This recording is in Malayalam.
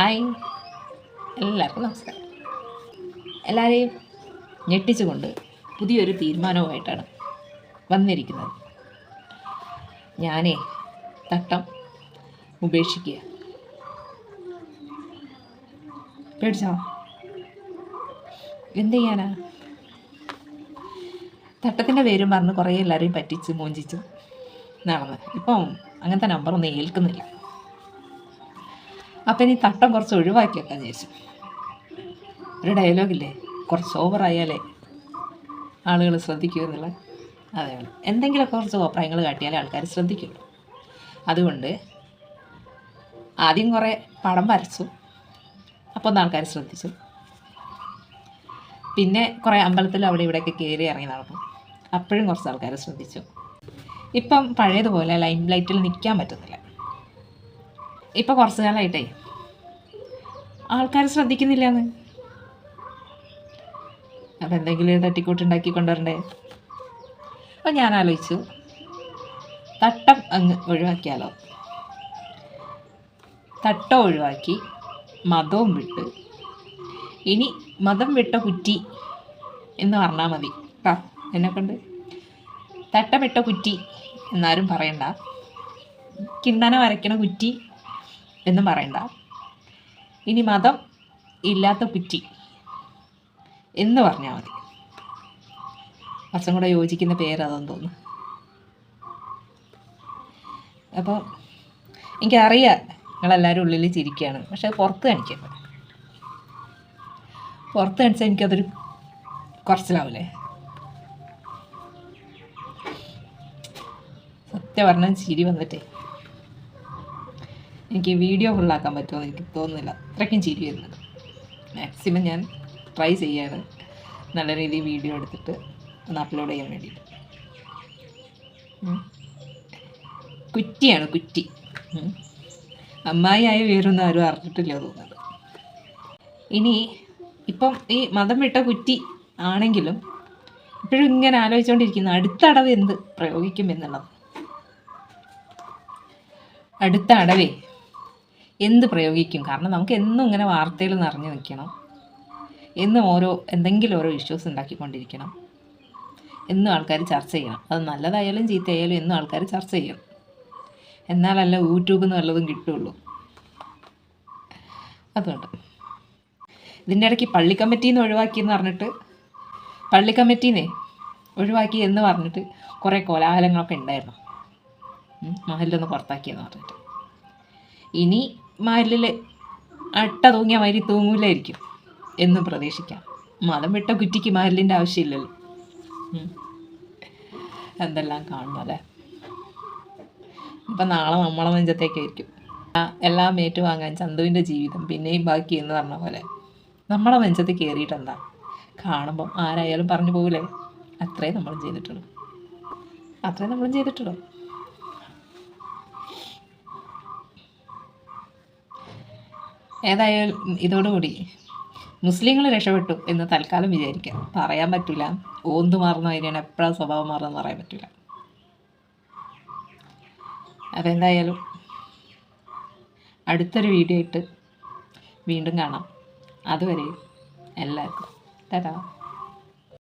ഹായ്. എല്ലാവർക്കും നമസ്കാരം. എല്ലാവരെയും ഞെട്ടിച്ചുകൊണ്ട് പുതിയൊരു തീരുമാനവുമായിട്ടാണ് വന്നിരിക്കുന്നത്. ഞാനേ തട്ടം ഉപേക്ഷിക്കുക. പേടിച്ചോ? എന്ത് ചെയ്യാനാ? തട്ടത്തിന്റെ പേരും പറഞ്ഞ് കുറേ എല്ലാവരെയും പറ്റിച്ച് മോഞ്ചിച്ച് നടന്ന്. ഇപ്പം അങ്ങനത്തെ നമ്പറൊന്നും ഏൽക്കുന്നില്ല. അപ്പം ഇനി തട്ടം കുറച്ച് ഒഴിവാക്കിയൊക്കെ ചേച്ചി. ഒരു ഡയലോഗില്ലേ കുറച്ച് ഓവറായാലേ ആളുകൾ ശ്രദ്ധിക്കൂ എന്നുള്ള അതാണ് എന്തെങ്കിലുമൊക്കെ കുറച്ച് അഭിപ്രായങ്ങൾ കാട്ടിയാലേ ആൾക്കാർ ശ്രദ്ധിക്കുള്ളൂ അതുകൊണ്ട് ആദ്യം കുറേ പടം വരച്ചു. അപ്പോൾ ഒന്ന് ആൾക്കാർ ശ്രദ്ധിച്ചു. പിന്നെ കുറേ അമ്പലത്തിൽ അവിടെ ഇവിടെയൊക്കെ കയറി ഇറങ്ങി നടന്നു. അപ്പോഴും കുറച്ച് ആൾക്കാർ ശ്രദ്ധിച്ചു. ഇപ്പം പഴയതുപോലെ ലൈം ലൈറ്റിൽ നിൽക്കാൻ പറ്റുന്നില്ല ഇപ്പം കുറച്ച് കാലമായിട്ടേ ആൾക്കാർ ശ്രദ്ധിക്കുന്നില്ല എന്ന് അപ്പം എന്തെങ്കിലും തട്ടിക്കൂട്ടുണ്ടാക്കി കൊണ്ടുവരണ്ടേ? അപ്പം ഞാൻ ആലോചിച്ചു. തട്ടം അങ്ങ് ഒഴിവാക്കിയാലോ? തട്ടം ഒഴിവാക്കി മതവും വിട്ട്. ഇനി മതം വിട്ട കുറ്റി എന്ന് പറഞ്ഞാൽ മതി. കേട്ടോ എന്നെക്കൊണ്ട്. തട്ടമിട്ട കുറ്റി എന്നാരും പറയണ്ട. കിണ്ണന വരയ്ക്കണ കുറ്റി എന്നും പറയണ്ട ഇനി മതം ഇല്ലാത്ത കുറ്റി എന്ന് പറഞ്ഞാൽ മതി. കുറച്ചും കൂടെ യോജിക്കുന്ന പേര് അതെന്ന് തോന്നുന്നു. അപ്പോൾ എനിക്കറിയാം നിങ്ങളെല്ലാവരും ഉള്ളിൽ ചിരിക്കുകയാണ്. പക്ഷെ പുറത്ത് കാണിക്കരുത്. പുറത്ത് കാണിച്ചാൽ എനിക്കതൊരു കുറച്ചിലാവില്ലേ സത്യം പറഞ്ഞാൽ ചിരി വന്നിട്ടേ. എനിക്ക് വീഡിയോ ഫുള്ളാക്കാൻ പറ്റുമെന്ന് എനിക്ക് തോന്നുന്നില്ല. അത്രയ്ക്കും ചിരി വരുന്നത്. മാക്സിമം ഞാൻ ട്രൈ ചെയ്യാണ്. നല്ല രീതിയിൽ വീഡിയോ എടുത്തിട്ട് ഒന്ന് അപ്ലോഡ് ചെയ്യാൻ വേണ്ടിയിട്ട്. കുറ്റിയാണ് കുറ്റി. അമ്മായി അമ്മായിയായ വിവരമൊന്നും ആരും അറിഞ്ഞിട്ടില്ല തോന്നുന്നത്. ഇനി ഇപ്പം ഈ മതം വിട്ട കുറ്റി ആണെങ്കിലും ഇപ്പോഴും ഇങ്ങനെ ആലോചിച്ചുകൊണ്ടിരിക്കുന്ന അടുത്ത അടവ് എന്ത് പ്രയോഗിക്കും എന്നുള്ളത്. അടുത്ത അടവേ എന്ത് പ്രയോഗിക്കും? കാരണം നമുക്ക് എന്നും ഇങ്ങനെ വാർത്തയിൽ നിറഞ്ഞു നിൽക്കണം. എന്നും ഓരോ എന്തെങ്കിലും ഓരോ ഇഷ്യൂസ് ഉണ്ടാക്കിക്കൊണ്ടിരിക്കണം. എന്നും ആൾക്കാർ ചർച്ച ചെയ്യണം. അത് നല്ലതായാലും ചീത്തയായാലും എന്നും ആൾക്കാർ ചർച്ച ചെയ്യും. എന്നാലല്ല യൂട്യൂബിൽ നിന്ന് വല്ലതും കിട്ടുള്ളൂ. അതുകൊണ്ട്. ഇതിന്റെ ഇടയ്ക്ക് പള്ളി കമ്മിറ്റിയിൽ നിന്ന് ഒഴിവാക്കിയെന്ന് പറഞ്ഞിട്ട് പള്ളി കമ്മിറ്റീനെ ഒഴിവാക്കി എന്ന് പറഞ്ഞിട്ട് കുറേ കോലാഹലങ്ങളൊക്കെ ഉണ്ടായിരുന്നു. മഹലിലൊന്ന് പുറത്താക്കിയെന്ന് പറഞ്ഞിട്ട്. ഇനി മഹലിൽ അട്ട തൂങ്ങിയ മാതിരി തൂങ്ങൂലായിരിക്കും എന്നും പ്രതീക്ഷിക്കാം. മതം വിട്ട കുറ്റിക്ക് മരലിന്റെ ആവശ്യമില്ലല്ലോ. എന്തെല്ലാം കാണണം അല്ലേ? ഇപ്പം നാളെ നമ്മളെ നെഞ്ചത്തേക്കായിരിക്കും. ആ, എല്ലാം ഏറ്റുവാങ്ങാൻ ചന്തുവിന്റെ ജീവിതം പിന്നെയും ബാക്കി എന്ന് പറഞ്ഞ പോലെ നമ്മളെ നെഞ്ചത്ത് കയറിയിട്ടെന്താ കാണുമ്പം ആരായാലും പറഞ്ഞു പോകില്ലേ അത്രേ നമ്മളും ചെയ്തിട്ടുള്ളൂ. അത്രേ നമ്മൾ ചെയ്തിട്ടുള്ളൂ. ഏതായാലും ഇതോടുകൂടി മുസ്ലിങ്ങൾ രക്ഷപ്പെട്ടു എന്ന് തൽക്കാലം വിചാരിക്കാം. പറയാൻ പറ്റില്ല. ഓന്തു മാറുന്ന അതിനാണ് എപ്പോഴാണ് സ്വഭാവം മാറുന്നതെന്ന് പറയാൻ പറ്റില്ല. അപ്പോൾ എന്തായാലും അടുത്തൊരു വീഡിയോ ആയിട്ട് വീണ്ടും കാണാം. അതുവരെ എല്ലാവർക്കും. ടാറ്റാ.